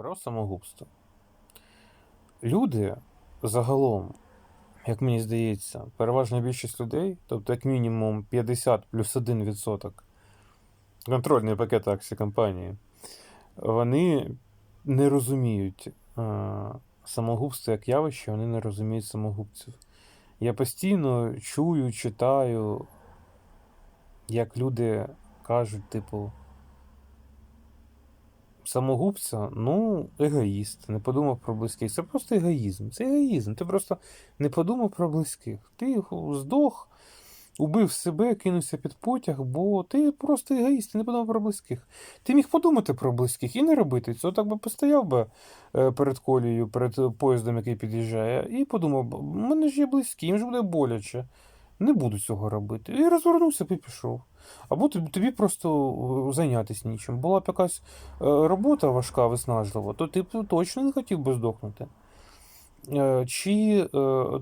Про самогубство. Люди загалом, як мені здається, переважна більшість людей, тобто як мінімум 50 плюс 1 відсоток, контрольний пакет акцій компанії, вони не розуміють е, самогубство як явище, вони не розуміють самогубців. Я постійно чую, читаю, як люди кажуть, типу, самогубця, ну, егоїст, не подумав про близьких. Це просто егоїзм. Це егоїзм. Ти просто не подумав про близьких. Ти здох, убив себе, кинувся під потяг, бо ти просто егоїст, ти не подумав про близьких. Ти міг подумати про близьких і не робити цього. Так би постояв би е, перед колією, перед поїздом, який під'їжджає, і подумав, в мене ж є близькі, їм ж буде боляче. Не буду цього робити. І розвернувся і пішов. Або тобі, просто е, зайнятися нічим. Була б якась е, робота важка, виснажлива, то ти б точно не хотів би здохнути. Е, Чи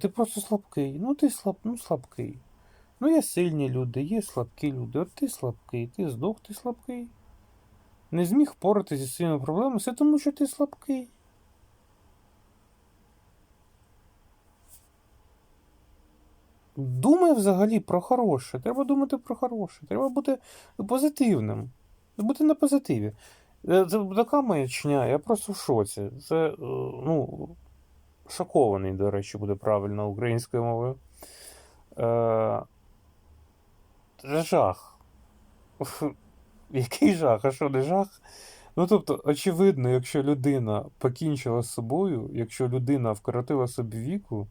ти просто слабкий? Ну, ти слаб, ну, слабкий. Ну, є сильні люди, є слабкі люди. От ти слабкий, ти здох, ти слабкий. Не зміг впоратися зі своїми проблемами, все тому, що ти слабкий. Думай взагалі про хороше. Треба думати про хороше. Треба бути позитивним. Бути на позитиві. Е, Це така маячня, я просто в шоці. Це, е, ну, шокований, до речі, буде правильно українською мовою. Е, Це жах. Який жах? А що не жах? Ну, тобто, очевидно, якщо людина покінчила з собою, якщо людина вкоротила собі віку,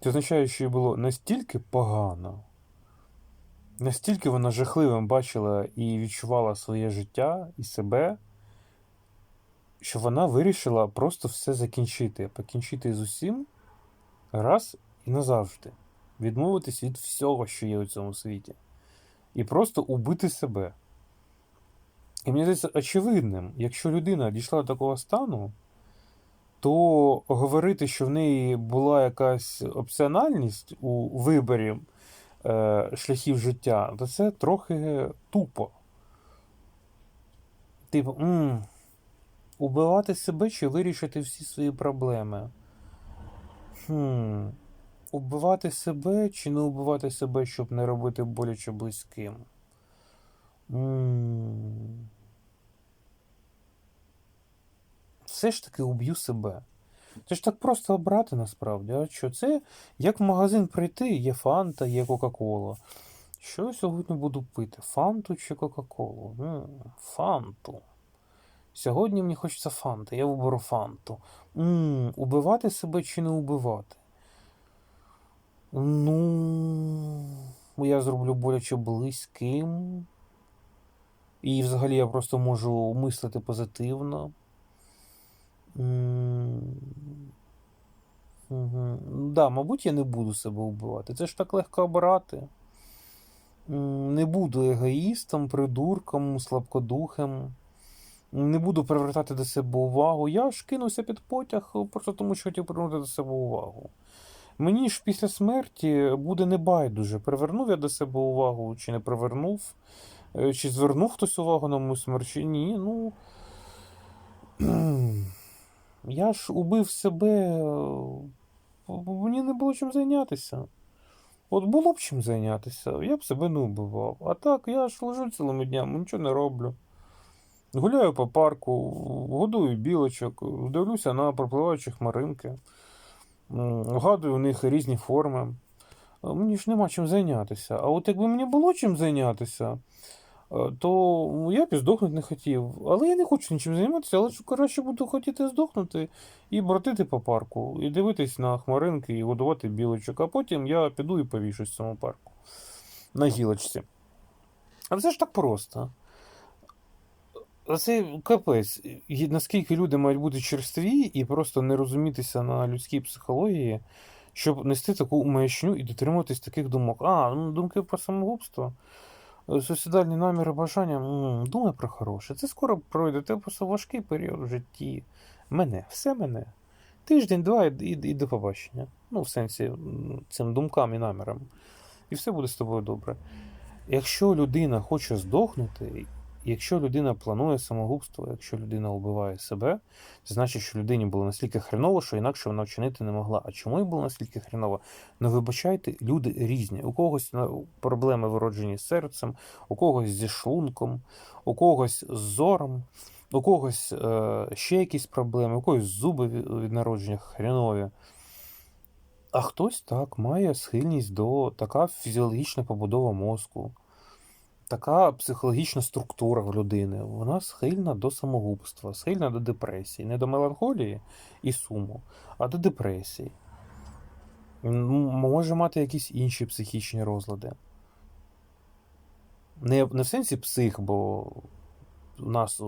це означає, що їй було настільки погано, настільки вона жахливим бачила і відчувала своє життя і себе, що вона вирішила просто все закінчити, покінчити з усім раз і назавжди, відмовитись від всього, що є у цьому світі, і просто убити себе. І мені здається очевидним, якщо людина дійшла до такого стану, то говорити, що в неї була якась опціональність у виборі е, шляхів життя, то це трохи тупо. Типу, м убивати себе чи вирішити всі свої проблеми. Хм. Убивати себе чи не убивати себе, щоб не робити боляче близьким. М. Все ж таки уб'ю себе. Це ж так просто обрати насправді. А що? Це як в магазин прийти, є фанта, є Кока-Кола. Що я сьогодні буду пити? Фанту чи Кока-Колу? М, Фанту. Сьогодні мені хочеться фанти, я виберу фанту. М, убивати себе чи не убивати? Ну, я зроблю боляче близьким. І взагалі я просто можу мислити позитивно. Мгм. Да, мабуть, я не буду себе вбивати. Це ж так легко обирати. Не буду егоїстом, придурком, слабкодухим. Не буду привертати до себе увагу. Я ж кинувся під потяг просто тому, що хотів привернути до себе увагу. Мені ж після смерті буде небайдуже, привернув я до себе увагу, чи не привернув, Е, чи звернув хтось увагу на мою смерть, чи ні. Ну. Я ж убив себе. е, Мені не було чим зайнятися. От було б чим зайнятися, я б себе не вбивав. А так, я ж лежу цілими днями, нічого не роблю. Гуляю по парку, годую білочок, дивлюся на пропливаючі хмаринки, вгадую у них різні форми. Мені ж нема чим зайнятися. А от якби мені було чим зайнятися, то я б і здохнути не хотів. Але я не хочу нічим займатися, але краще буду хотіти здохнути і бродити по парку, і дивитись на хмаринки, і годувати білочок, а потім я піду і повішусь в цьому парку на гілочці. А це ж так просто. Це капець. Наскільки люди мають бути черстві і просто не розумітися на людській психології, щоб нести таку маячню і дотримуватись таких думок. А, ну думки про самогубство, е, суїцидальні наміри, бажання. Думай про хороше. Це скоро пройде. Це просто важкий період в житті. Мене, все мене. Тиждень, два і, і, і до побачення. Ну, в сенсі, цим думкам і намірам. І все буде з тобою добре. Якщо людина хоче здохнути, якщо людина планує самогубство, якщо людина вбиває себе, це значить, що людині було настільки хреново, що інакше вона вчинити не могла. А чому їй було настільки хреново? Ну, вибачайте, люди різні. У когось ну, проблеми вироджені серцем, у когось зі шлунком, у когось з зором, у когось е, ще якісь проблеми, у когось зуби від народження хренові. А хтось так має схильність до така фізіологічна побудова мозку, така психологічна структура в людини. Вона схильна до самогубства, схильна до депресії. Не до меланхолії і суму, а до депресії. Може мати якісь інші психічні розлади. Не, не в сенсі псих, бо у нас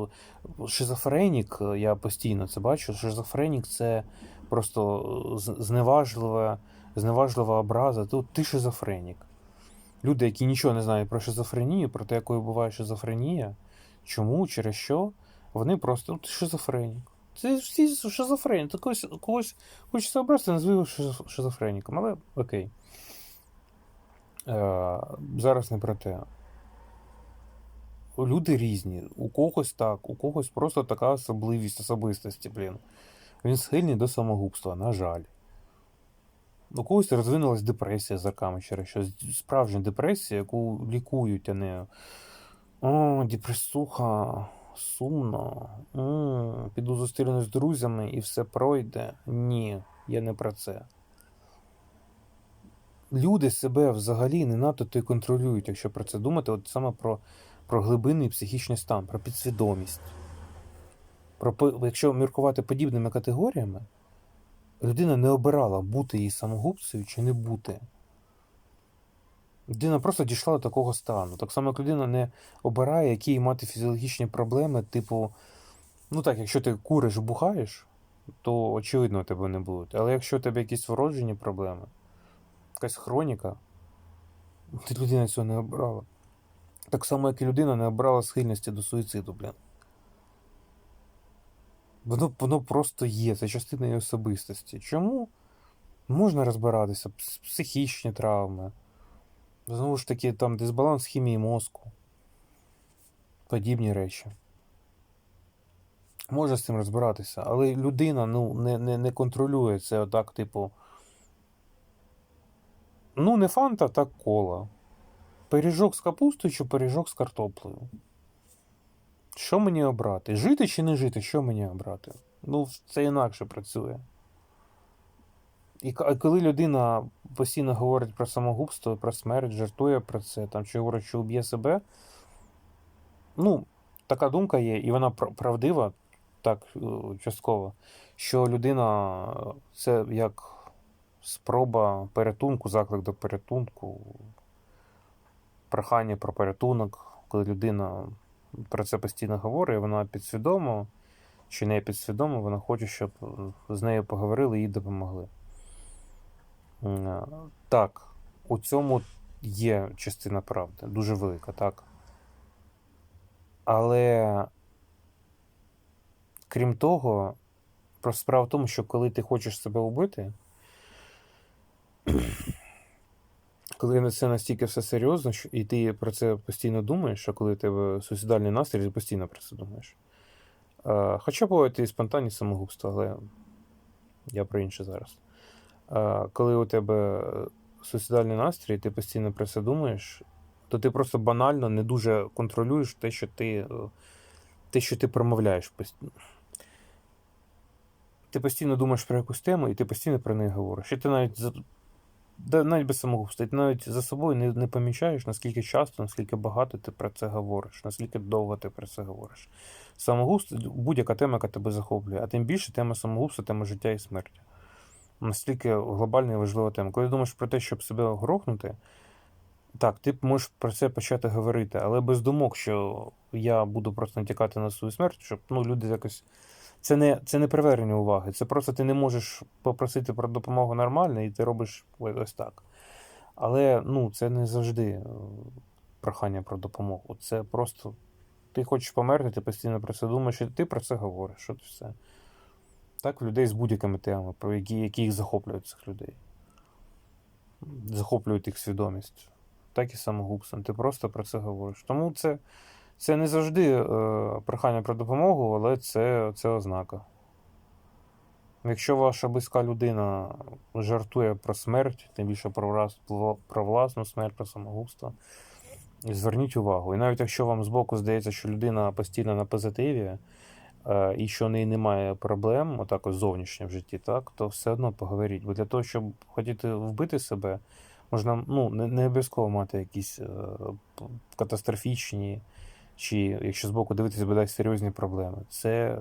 шизофренік, е, я постійно це бачу. Шизофренік це просто е, зневажлива, зневажлива образа. Тут ти шизофренік. Люди, які нічого не знають про шизофренію, про те, якою буває шизофренія, чому, через що, вони просто шизофренік. Це всі шизофрені. Ти когось, когось хочеться образити, назви його шизофреніком, але окей. Е, зараз не про те. Люди різні. У когось так, у когось просто така особливість особистості, блін. Він схильний до самогубства, на жаль. У когось розвинулась депресія з роками через що. Справжня депресія, яку лікують, а не. О, депресуха, сумно. м, Піду зустрінусь з друзями і все пройде. Ні, я не про це. Люди себе взагалі не надто то й контролюють, якщо про це думати, от саме про, про глибинний психічний стан, про підсвідомість. Про, якщо міркувати подібними категоріями, людина не обирала бути їй самогубцею чи не бути. Людина просто дійшла до такого стану. Так само, як людина не обирає, які їй мати фізіологічні проблеми, типу, ну так, якщо ти куриш, бухаєш, то очевидно тебе не будуть. Але якщо у тебе якісь вроджені проблеми, якась хроніка, ти людина цього не обрала. Так само, як і людина не обрала схильності до суїциду, блін. Воно, воно просто є, це частина її особистості. Чому? Можна розбиратися, пс- психічні травми. Знову ж таки, там дисбаланс хімії мозку. Подібні речі. Можна з цим розбиратися, але людина ну, не, не, не контролює це отак, типу. Ну, не фанта, так кола. Пиріжок з капустою чи пиріжок з картоплею. Що мені обрати? Жити чи не жити? Що мені обрати? Ну, це інакше працює. І коли людина постійно говорить про самогубство, про смерть, жартує про це, там, чи говорить, що уб'є себе, ну, така думка є, і вона правдива, так, е, частково, що людина це як спроба порятунку, заклик до порятунку, прохання про порятунок, коли людина про це постійно говорить, вона підсвідомо чи не підсвідомо, вона хоче, щоб е, з нею поговорили і допомогли. Е, Так, у цьому є частина правди, дуже велика, так. Але крім того, просто справа в тому, що коли ти хочеш себе вбити, коли це настільки все серйозно, що, і ти про це постійно думаєш, а коли у тебе суїцидальний настрій, ти постійно про це думаєш. Е, Хоча бувають і спонтанні самогубства, але я про інше зараз. Е, Коли у тебе суїцидальний настрій, ти постійно про це думаєш, то ти просто банально не дуже контролюєш те, що ти, е, те, що ти промовляєш. Ти постійно думаєш про якусь тему, і ти постійно про неї говориш. І ти навіть да, навіть без самогубства, ти навіть за собою не, не помічаєш, наскільки часто, наскільки багато ти про це говориш, наскільки довго ти про це говориш. Самогубство будь-яка тема, яка тебе захоплює, а тим більше тема самогубства, тема життя і смерті. Настільки глобальна і важлива тема. Коли думаєш про те, щоб себе грохнути, так, ти можеш про це почати говорити, але без думок, що я буду просто натякати на свою смерть, щоб ну, люди якось. Це не, це не привернення уваги, це просто ти не можеш попросити про допомогу нормально, і ти робиш ось так. Але ну, це не завжди е, прохання про допомогу. Це просто ти хочеш померти, ти постійно про це думаєш, і ти про це говориш. От все. Так, людей з будь-якими темами, про які, які їх захоплюють цих людей. Захоплюють їх свідомість. Так і самогубством. Ти просто про це говориш. Тому це, Це не завжди е, прохання про допомогу, але це, це ознака. Якщо ваша близька людина жартує про смерть, тим більше про, про власну смерть, про самогубство, зверніть увагу. І навіть якщо вам збоку здається, що людина постійно на позитиві, е, і що в неї немає проблем, отак ось зовнішньо в житті, так, то все одно поговоріть. Бо для того, щоб хотіти вбити себе, можна ну, не, не обов'язково мати якісь е, катастрофічні, чи якщо збоку дивитися, бодай серйозні проблеми. Це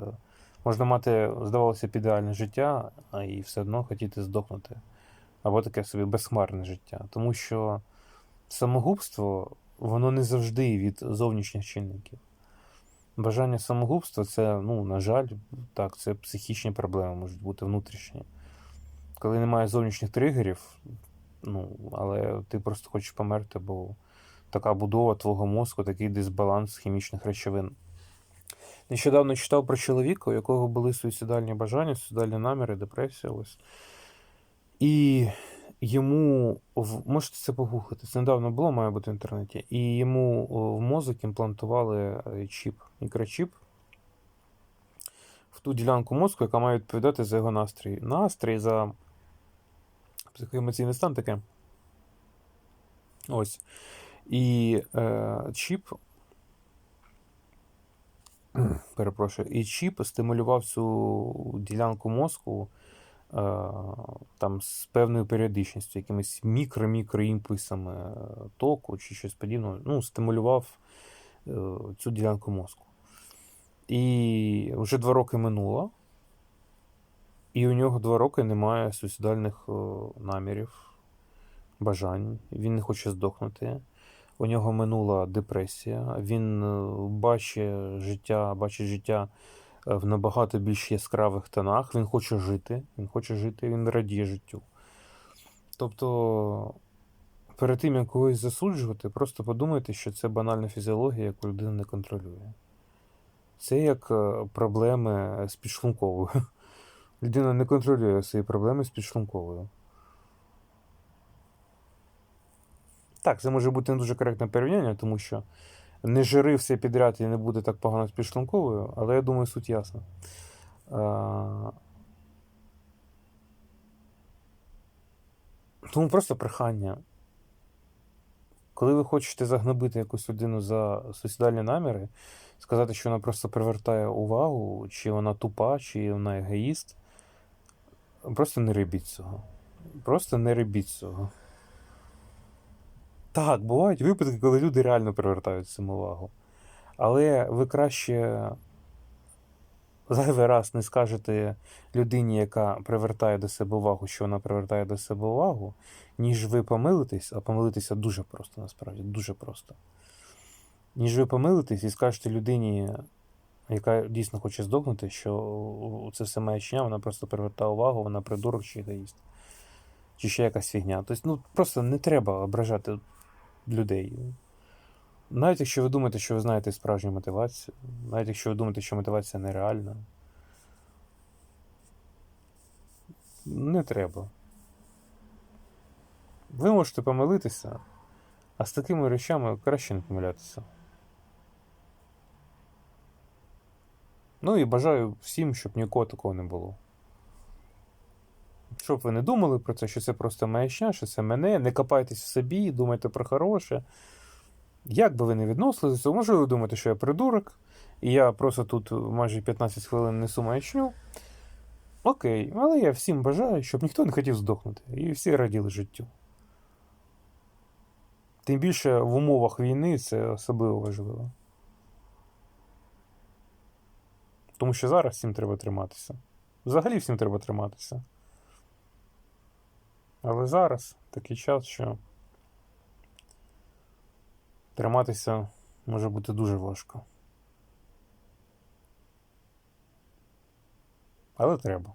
можна мати, здавалося б, ідеальне життя, а і все одно хотіти здохнути. Або таке собі безхмарне життя. Тому що самогубство, воно не завжди від зовнішніх чинників. Бажання самогубства це, ну, на жаль, так, це психічні проблеми можуть бути внутрішні. Коли немає зовнішніх тригерів, ну, але ти просто хочеш померти, бо така будова твого мозку, такий дисбаланс хімічних речовин. Нещодавно читав про чоловіка, у якого були суїцидальні бажання, суїцидальні наміри, депресія. Ось. І йому, можете це погуглити, це недавно було, має бути в інтернеті. І йому в мозок імплантували е, чіп, мікрочіп в ту ділянку мозку, яка має відповідати за його настрій. Настрій за психоемоційний стан таке. Ось. І е, чіп перепрошую, і чіп стимулював цю ділянку мозку е, там з певною періодичністю, якимись мікро-мікроімпульсами е, току чи щось подібне, ну, стимулював е, цю ділянку мозку. І вже два роки минуло, і у нього два роки немає суїцидальних е, намірів, бажань. Він не хоче здохнути. У нього минула депресія. Він е, бачить життя, бачить життя е, в набагато більш яскравих тонах. Він хоче жити. Він хоче жити, він радіє життю. Тобто, перед тим, як когось засуджувати, просто подумайте, що це банальна фізіологія, яку людина не контролює. Це як е, проблеми з підшлунковою. Людина не контролює свої проблеми з підшлунковою. Так, це може бути не дуже коректне порівняння, тому що не жири все підряд і не буде так погано з підшлунковою, але я думаю, суть ясна. Тому просто прохання. Коли ви хочете загнобити якусь людину за суїцидальні наміри, сказати, що вона просто привертає увагу, чи вона тупа, чи вона егоїст, просто не робіть цього. Просто не робіть цього. Так, бувають випадки, коли люди реально привертають цим увагу. Але ви краще зайвий раз не скажете людині, яка привертає до себе увагу, що вона привертає до себе увагу, ніж ви помилитесь, а помилитися дуже просто, насправді, дуже просто. Ніж ви помилитесь і скажете людині, яка дійсно хоче здохнути, що це все маячня, вона просто привертає увагу, вона придурок чи егоїст. Чи ще якась фігня. Тобто, ну просто не треба ображати людей. Навіть якщо ви думаєте, що ви знаєте справжню мотивацію, навіть якщо ви думаєте, що мотивація нереальна, не треба. Ви можете помилитися, а з такими речами краще не помилятися. Ну і бажаю всім, щоб нікого такого не було. Щоб ви не думали про це, що це просто маячня, що це мене, не копайтесь в собі, думайте про хороше. Як би ви не відносилися, то може ви думаєте, що я придурок, і я просто тут майже 15 хвилин несу маячню. Окей, але я всім бажаю, щоб ніхто не хотів здохнути, і всі раділи життю. Тим більше в умовах війни це особливо важливо. Тому що зараз всім треба триматися. Взагалі всім треба триматися. Але зараз такий час, що триматися може бути дуже важко. Але треба.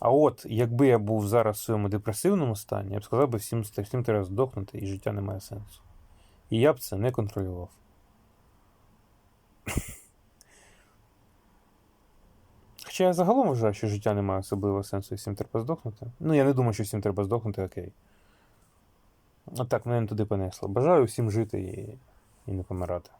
А от якби я був зараз в своєму депресивному стані, я б сказав би всім, всім треба здохнути і життя не має сенсу. І я б це не контролював. Хоча я загалом вважаю, що життя не має особливого сенсу і всім треба здохнути. Ну, я не думаю, що всім треба здохнути, окей. А так, мене туди понесло. Бажаю всім жити і, і не помирати.